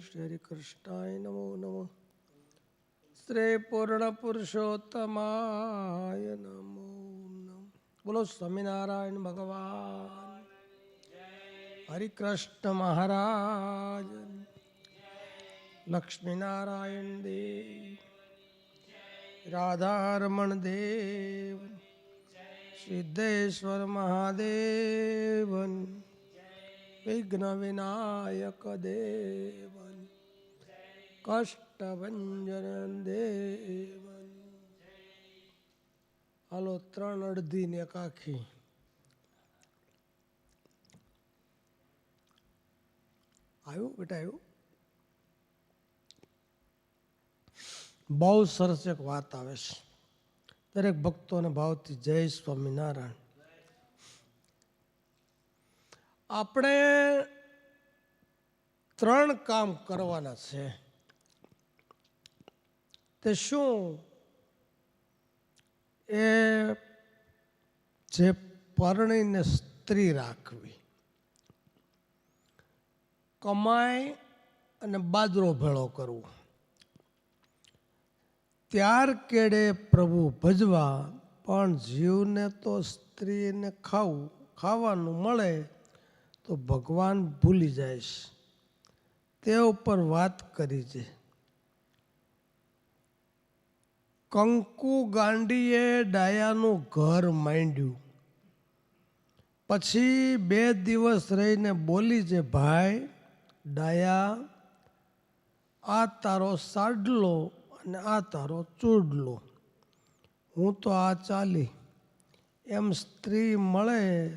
શ્રી કૃષ્ણાય નમો નમઃ શ્રી પૂર્ણ પુરુષોત્તમાય નમો નમ બોલો સ્વામિનારાયણ ભગવાન હરિકૃષ્ણ મહારાજ લક્ષ્મીનારાયણ દેવ રાધારમણ દેવ સિદ્ધેશ્વર મહાદેવન વિઘ્ન વિનાયક દેવન કષ્ટભંજન દેવન હાલો ત્રણ અડધી ને કાખી આવ્યું બેટા આવ્યું બહુ સરસ એક વાત આવે છે દરેક ભક્તોને ભાવથી જય સ્વામિનારાયણ આપણે ત્રણ કામ કરવાના છે. તે શું? એ જે પરણીને સ્ત્રી રાખવી. કમાય અને બાજરો ભેળો કરવો. ત્યાર કેડે પ્રભુ ભજવા પણ જીવને તો સ્ત્રીને ખાવું, ખાવાનું મળે તો ભગવાન ભૂલી જાય છે તે ઉપર વાત કરી છે. કંકુ ગાંડીએ ડાયાનું ઘર માંડ્યું. પછી બે દિવસ રહીને બોલી છે, ભાઈ, ડાયા, આ તારો સાડલો અને આ તારો ચૂડલો. હું તો આ ચાલી. એમ સ્ત્રી મળે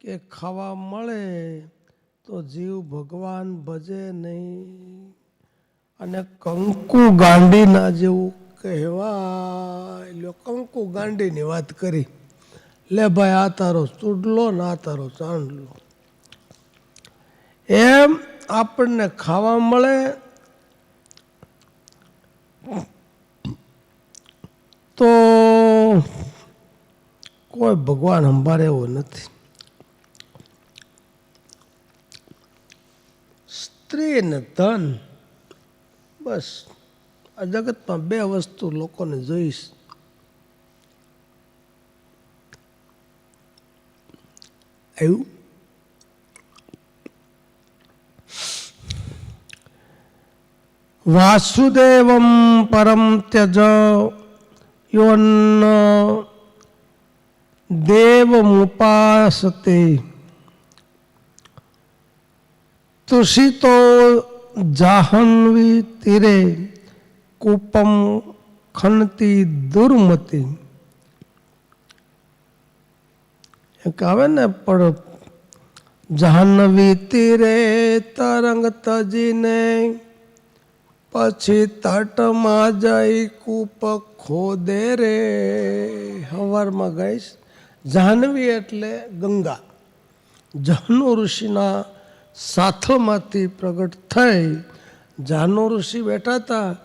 કે ખાવા મળે તો જીવ ભગવાન ભજે નહીં. અને કંકુ ગાંડીના જેવું કહેવાય. કંકુ ગાંડીની વાત કરી. લે ભાઈ, આ તારો ચૂડલો ને આ તારો ચાંદલો એમ આપણને ખાવા મળે તો કોઈ ભગવાન સંભાળે એવો નથી. સ્ત્રી ને ધન, બસ. આ જગતમાં બે વસ્તુ લોકોને જોઈશ. આવ્યું વાસુદેવમ પરમ ત્યજ યોન્ન દેવમુપાસતે તુષિતો જાહ્નવી તીરે કૂપમ ખનતી દુર્મતી. એક આવે ને પણ જાહ્નવી તીરે તરંગ તજીને પછી તટમાં જઈ કૂપ ખોદે રે. હવારમાં ગઈશ. જાહ્નવી એટલે ગંગા. જહ્નુ ઋષિના સાથળમાંથી પ્રગટ થઈ જાહ્નુ ઋષિ બેઠા હતા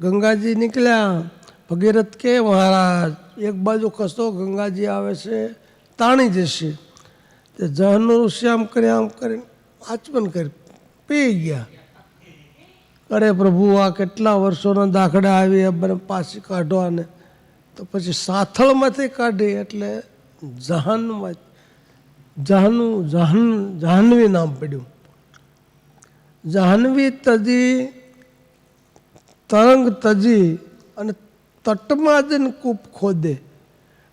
ગંગાજી નીકળ્યા, ભગીરથ કે, મહારાજ, એક બાજુ ખસો, ગંગાજી આવે છે, તાણી જશે. તે જહનુ ઋષિ આમ કરી, આમ કરીને આચમન કરી, પી ગયા. અરે પ્રભુ, આ કેટલા વર્ષોના દાખલા આવી મને પાછી કાઢવાને તો પછી સાથળમાંથી કાઢી, એટલે જહાનમાં જાહનુ, જાહન, જાહ્નવી નામ પડ્યું. જાહ્નવી તજી, તરંગ તજી અને તટમાં જઈને કૂપ ખોદે.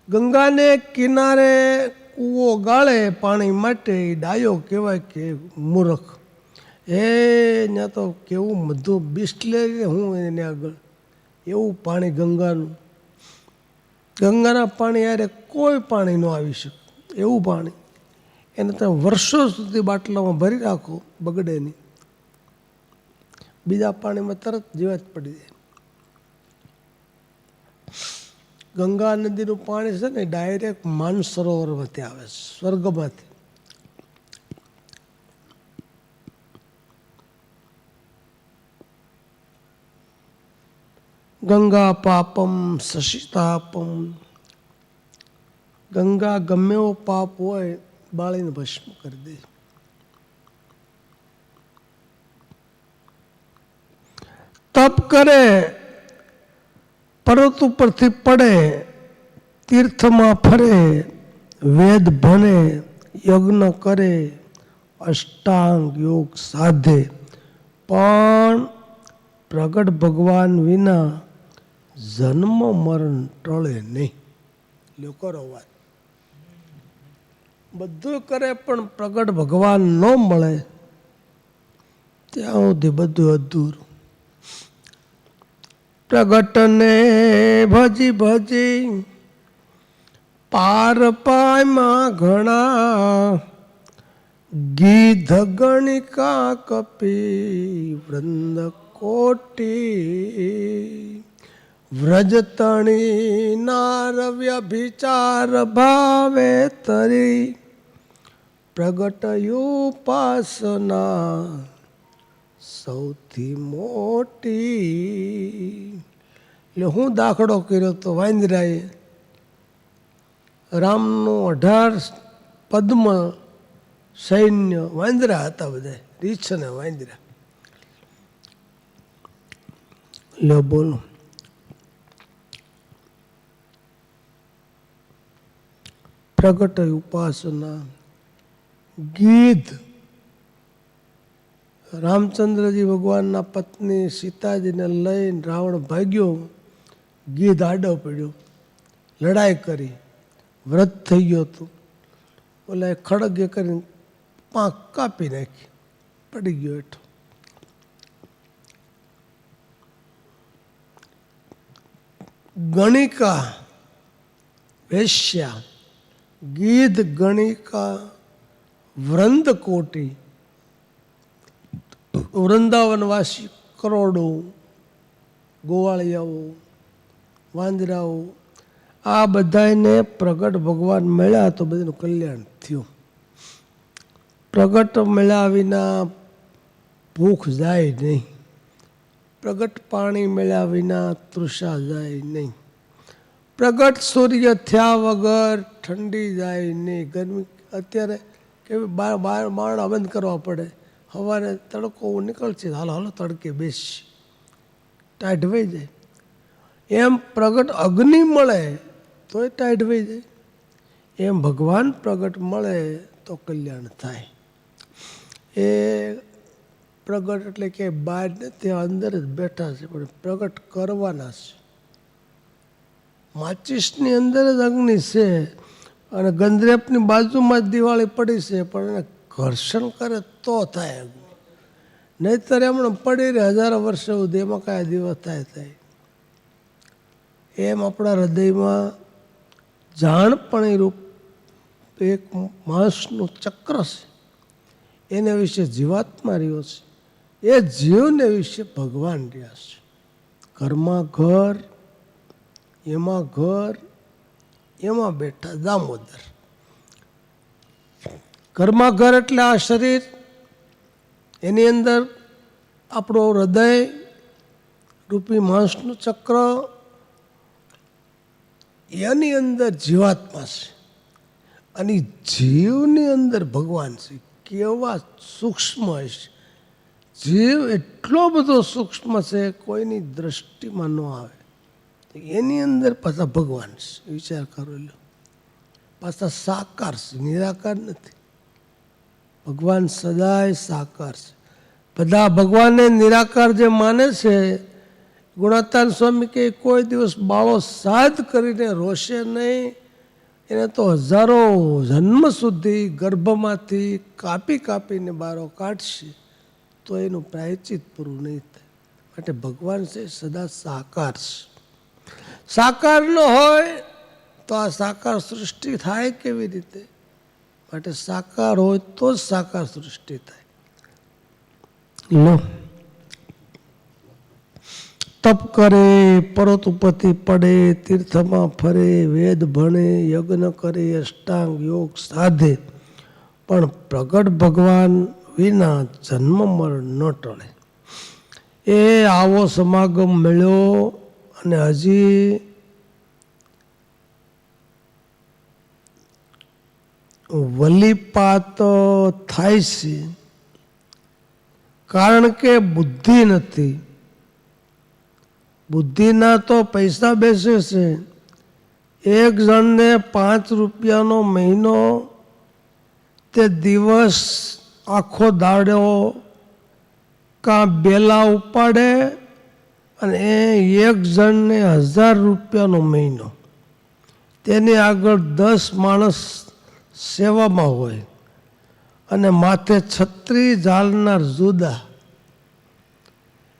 ગંગાને કિનારે કૂવો ગાળે, પાણી માટે ડાયો કહેવાય કે મૂરખ. એ ત્યાં તો કેવું મધુ બિસ્લેરી હું એને આગળ. એવું પાણી ગંગાનું. ગંગાના પાણી યારે કોઈ પાણી ન આવી શકે. એવું પાણી. એને તમે વર્ષો સુધી બાટલામાં ભરી રાખો, બગડે નહીં. બીજા પાણીમાં તરત જીવાત પડી જાય. ગંગા નદીનું પાણી છે ને, ડાયરેક્ટ માનસરોવરમાંથી આવે છે, સ્વર્ગમાંથી. ગંગા પાપમ શશિતાપમ. ગંગા ગમે એવો પાપ હોય બાળીને ભસ્મ કરી દે. તપ કરે, પર્વત ઉપરથી પડે, તીર્થમાં ફરે, વેદ ભણે, યજ્ઞ કરે, અષ્ટાંગ યોગ સાધે. પણ પ્રગટ ભગવાન વિના જન્મ મરણ ટળે નહીં. લોકો વાત. બધું કરે પણ પ્રગટ ભગવાન ન મળે, ત્યાં સુધી બધું અધૂરું. પ્રગટને ભજી ભજી પાર પાયમાં ઘણા ગીધ ગણિકા કપી વૃંદ કોટી વ્રજતણી નારવ્યભિચાર ભાવે તરી પ્રગટયોપાસના સૌથી મોટી. એટલે હું દાખલો કર્યો તો વાંદરાએ રામનું અઢાર પદ્મ સૈન્ય વાંદરા હતા બધા, રીછ ને વાંદરા. લો બોલો. પ્રગટ ઉપાસના. ગીધ. રામચંદ્રજી ભગવાનના પત્ની સીતાજીને લઈને રાવણ ભાગ્યો. ગીધ આડો પડ્યો. લડાઈ કરી. વ્રત થઈ ગયો હતું. ઓલા ખડગે કરીને પાંખ કાપી નાખી. પડી ગયો હેઠો. ગણિકા, વેશ્યા ગીધ ગણિકા વૃંદકોટી. વૃંદાવનવાસી કરોડો ગોવાળિયાઓ, વાંદરાઓ, આ બધાને પ્રગટ ભગવાન મળ્યા તો બધાનું કલ્યાણ થયું. પ્રગટ મળ્યા વિના ભૂખ જાય નહીં. પ્રગટ પાણી મળ્યા વિના તૃષા જાય નહીં. પ્રગટ સૂર્ય થયા વગર ઠંડી જાય નહીં. ગરમી અત્યારે કેવી બાર બાર બારણા બંધ કરવા પડે. સવારે તડકો નીકળશે હાલો હાલો તડકે બેસી. ટાઈટ વહી જાય. એમ પ્રગટ અગ્નિ મળે તોય ટાઈટ વહી જાય. એમ ભગવાન પ્રગટ મળે તો કલ્યાણ થાય. એ પ્રગટ એટલે કે બહાર નથી, અંદર જ બેઠા છે, પણ પ્રગટ કરવાના છે. માચિસની અંદર જ અગ્નિ છે અને ગંદરેપની બાજુમાં જ દિવાળી પડી છે, પણ એને ઘર્ષણ કરે તો થાય અગ્નિ. નહીતર એમણે પડી રહે હજારો વર્ષ સુધી, એમાં કાંઈ દિવસ થાય થાય. એમ આપણા હૃદયમાં જાણપણી રૂપ એક માણસનું ચક્ર છે. એને વિશે જીવાત્મા રહ્યો છે. એ જીવને વિશે ભગવાન રહ્યા છે. ઘરમાં ઘર એમાં ઘર, એમાં બેઠા દામોદર. ઘરમાં ઘર એટલે આ શરીર, એની અંદર આપણો હૃદય, રૂપી માણસનું ચક્ર, એની અંદર જીવાત્મા છે. અને જીવની અંદર ભગવાન છે. કેવા સૂક્ષ્મ છે જીવ એટલો બધો સૂક્ષ્મ છે, કોઈની દ્રષ્ટિમાં ન આવે. એની અંદર પાછા ભગવાન વિચાર કરો લો પાછા સાકાર નિરાકાર નથી. ભગવાન સદાય સાકાર છે. બધા ભગવાનને નિરાકાર જે માને છે, ગુણાતાન સ્વામી કે કોઈ દિવસ બાળો સાધ કરીને રોશે નહીં, એને તો હજારો જન્મ સુધી ગર્ભમાંથી કાપી કાપીને બારો કાઢશે, તો એનું પ્રાયચિત પૂરું નહીં થાય. માટે ભગવાન છે, સદા સાકાર છે. સાકાર ન હોય તો આ સાકાર સૃષ્ટિ થાય કેવી રીતે? માટે સાકાર હોય તો જ સાકાર સૃષ્ટિ થાય. લો. તપ કરે પર્વત ઉપરથી પડે, તીર્થમાં ફરે, વેદ ભણે, યજ્ઞ કરે, અષ્ટાંગ યોગ સાધે. પણ પ્રગટ ભગવાન વિના જન્મ મરણ ન ટળે. એ આવો સમાગમ મળ્યો અને હજી વલીપાત થાય છે. કારણ કે બુદ્ધિ નથી. બુદ્ધિના તો પૈસા બેસે છે. એક જણને પાંચ રૂપિયાનો મહિનો તે દિવસ આખો દાડો કાં બેલા ઉપાડે અને એ એક જણને હજાર રૂપિયાનો મહિનો. તેની આગળ દસ માણસ સેવામાં હોય અને માથે છત્રી ઝાલનાર જુદા.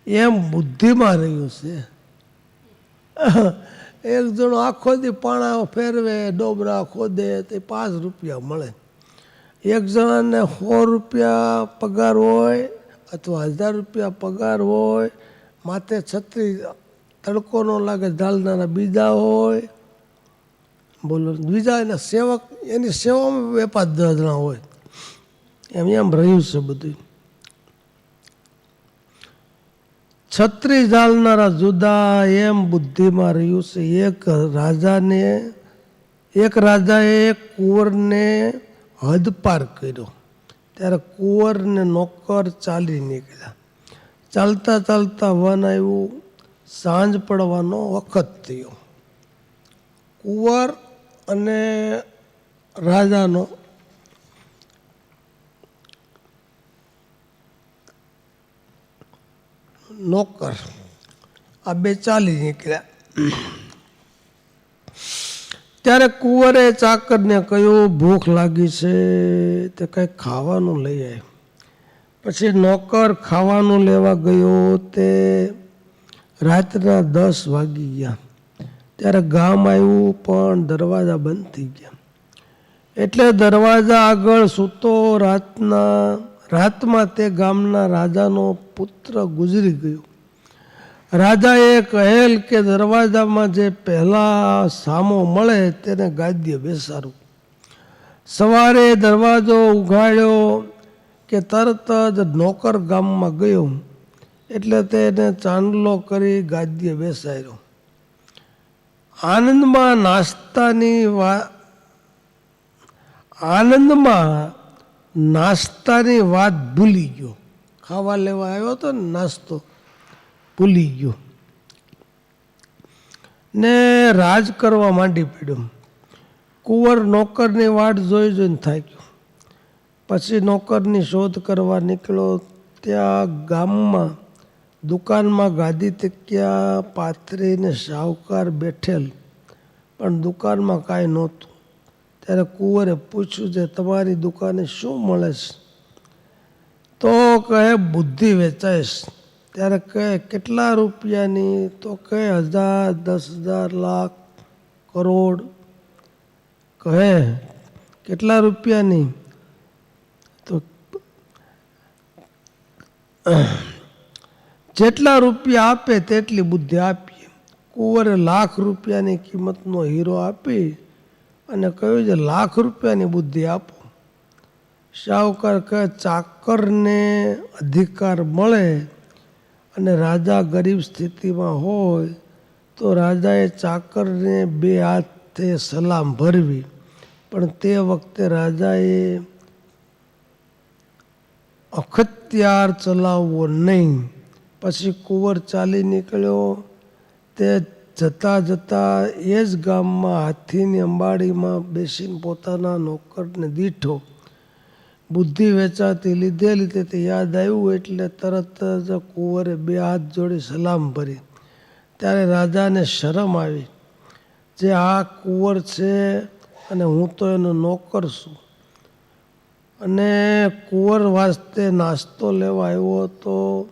એમ બુદ્ધિમાં રહ્યું છે. એક જણો આખો દી પાણા ફેરવે, ડોબરા ખોદે, તે પાંચ રૂપિયા મળે. એક જણાને સો રૂપિયા પગાર હોય અથવા હજાર રૂપિયા પગાર હોય માથે છત્રી તડકો ન લાગે, ઢાલનારા બીજા હોય. બોલો, બીજા એના સેવક, એની સેવામાં વેપાર જણા હોય. એમ એમ રહ્યું છે બધું. છત્રી ઝાલનારા જુદા એમ બુદ્ધિમાં રહ્યું છે. એક રાજાને, એક રાજાએ કુંવરને હદ પાર કર્યો. ત્યારે કુંવરને નોકર ચાલી નીકળ્યા. ચાલતા ચાલતા વન આવ્યું, સાંજ પડવાનો વખત થયો. કુંવર અને રાજાનો નોકર, આ બે ચાલી નીકળ્યા. ત્યારે કુંવરે ચાકરને કહ્યું, ભૂખ લાગી છે, તે કંઈક ખાવાનું લઈ આવ્યો. પછી નોકર ખાવાનું લેવા ગયો તે રાતના દસ વાગી ગયા. ત્યારે ગામ આવ્યું, પણ દરવાજા બંધ થઈ ગયા. એટલે દરવાજા આગળ સૂતો રાતના, રાતમાં તે ગામના રાજાનો પુત્ર ગુજરી ગયો. રાજાએ કહેલ કે દરવાજામાં જે પહેલાં સામો મળે તેને ગાદ્ય બેસાડું. સવારે દરવાજો ઉઘાડ્યો કે તરત જ નોકર ગામમાં ગયો એટલે તેને ચાંદલો કરી ગાદ્ય બેસાડ્યો. આનંદમાં નાસ્તાની વા, આનંદમાં નાસ્તાની વાત ભૂલી ગયો. ખાવા લેવા આવ્યો હતો ને નાસ્તો ભૂલી ગયો. ને રાજ કરવા માંડી પડ્યો. કુંવર નોકરની વાટ જોઈ જોઈને થાક્યો. પછી નોકરની શોધ કરવા નીકળ્યો ત્યાં ગામમાં, દુકાનમાં ગાદી તક્યા પાથરીને શાહુકાર બેઠેલ. પણ દુકાનમાં કાંઈ નહોતું. ત્યારે કુંવરે પૂછ્યું છે તમારી દુકાને શું મળે છે? તો કહે, બુદ્ધિ વેચાઈશ. ત્યારે કહે, કેટલા રૂપિયાની? તો કહે, હજાર, દસ હજાર લાખ, કરોડ. કહે, કેટલા રૂપિયાની? જેટલા રૂપિયા આપે તેટલી બુદ્ધિ આપીએ. કુંવરે લાખ રૂપિયાની કિંમતનો હીરો આપી અને કહ્યું છે, લાખ રૂપિયાની બુદ્ધિ આપો. શાહુકાર કહે, ચાકરને અધિકાર મળે અને રાજા ગરીબ સ્થિતિમાં હોય તો રાજાએ ચાકરને બે હાથે સલામ ભરવી. પણ તે વખતે રાજાએ અખત્યાર ચલાવવો નહીં. પછી કુંવર ચાલી નીકળ્યો. તે જતા જતા એ જ ગામમાં હાથીની અંબાડીમાં બેસીને પોતાના નોકરને દીઠો. બુદ્ધિ વેચાતી લીધેલી તેથી યાદ આવ્યું એટલે તરત જ કુંવરે બે હાથ જોડી સલામ ભરી. ત્યારે રાજાને શરમ આવી. જે આ કુંવર છે અને હું તો એનો નોકર છું. અને કુંવર વાસ્તે નાસ્તો લેવા આવ્યો હતો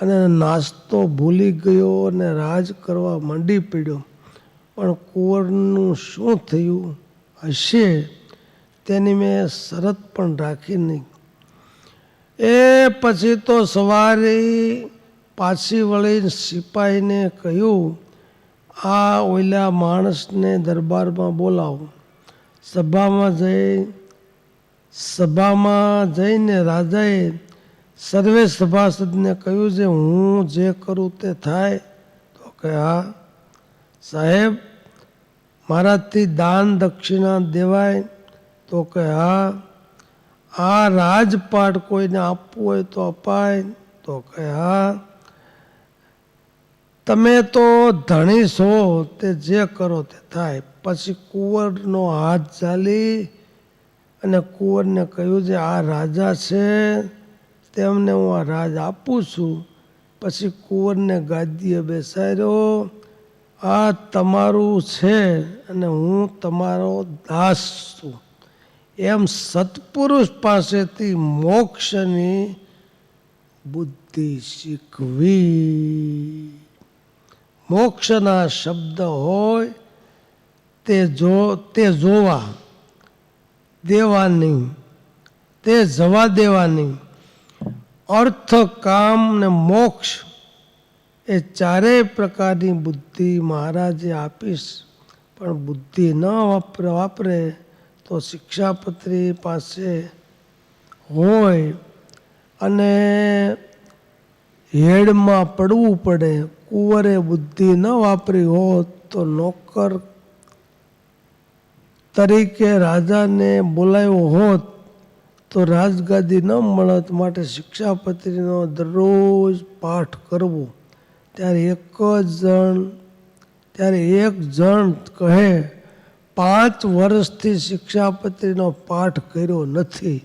અને નાસ્તો ભૂલી ગયો અને રાજ કરવા માંડી પડ્યો. પણ કુંવરનું શું થયું? હશે તેની મેં શરત પણ રાખી નહીં. એ પછી તો સવારે પાછી વળી સિપાહીને કહ્યું, આ ઓલા માણસને દરબારમાં બોલાવો. સભામાં જઈ સભામાં જઈને રાજાએ સર્વે સભાસદને કહ્યું છે, હું જે કરું તે થાય. તો કે હા, સાહેબ, મારાથી દાન દક્ષિણા દેવાય. તો કે હા, આ રાજપાટ કોઈને આપવું હોય તો અપાય. તો કે હા, તમે તો ધણી છો, તે જે કરો તે થાય. પછી કુંવરનો હાથ ચાલી અને કુંવરને કહ્યું છે, આ રાજા છે, તેમને હું આ રાજ આપું છું. પછી કુંવરને ગાદીએ બેસાડ્યો, આ તમારું છે અને હું તમારો દાસ છું. એમ સત્પુરુષ પાસેથી મોક્ષની બુદ્ધિ શીખવી. મોક્ષના શબ્દ હોય તે જો, તે જોવા. દેવાની, તે જવા દેવાની. અર્થ, કામ ને મોક્ષ એ ચારેય પ્રકારની બુદ્ધિ મહારાજે આપીશ. પણ બુદ્ધિ ન વાપરે વાપરે તો શિક્ષાપત્રી પાસે હોય અને હેડમાં પડવું પડે. કુંવરે બુદ્ધિ ન વાપરી હોત તો નોકર તરીકે રાજાને બોલાવ્યો હોત, તો રાજગાદી ન મળત માટે શિક્ષાપત્રીનો દરરોજ પાઠ કરવો. ત્યારે એક જ જણ, ત્યારે એક જણ કહે, પાંચ વર્ષથી શિક્ષાપત્રીનો પાઠ કર્યો નથી.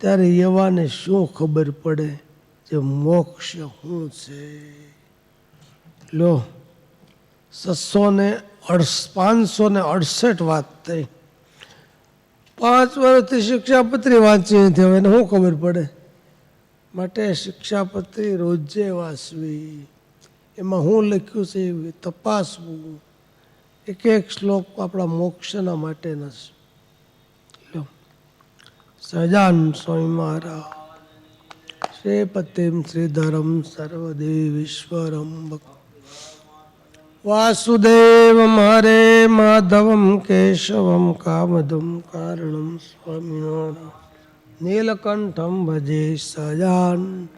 ત્યારે એવાને શું ખબર પડે જે મોક્ષ શું છે? લો છસો ને અડસ પાંચસો ને અડસઠ વાત થઈ. પાંચ વર્ષથી શિક્ષાપત્રી વાંચી નથી, હવે શું ખબર પડે? માટે શિક્ષાપત્રી રોજે વાંચવી. એમાં હું લખ્યું છે, એ તપાસવું. એક એક શ્લોક આપણા મોક્ષના માટેના છે. સજાન સ્વામી મહારાજ. શ્રીપતિમ શ્રીધરમ સર્વદેવીશ્વરમ ભક્ત. વાસુદેવમ હરે માધવમ કેશવમ કામદમ કારણમ સ્વામિનારાયણ. નીલકંઠમ ભજે સજાન.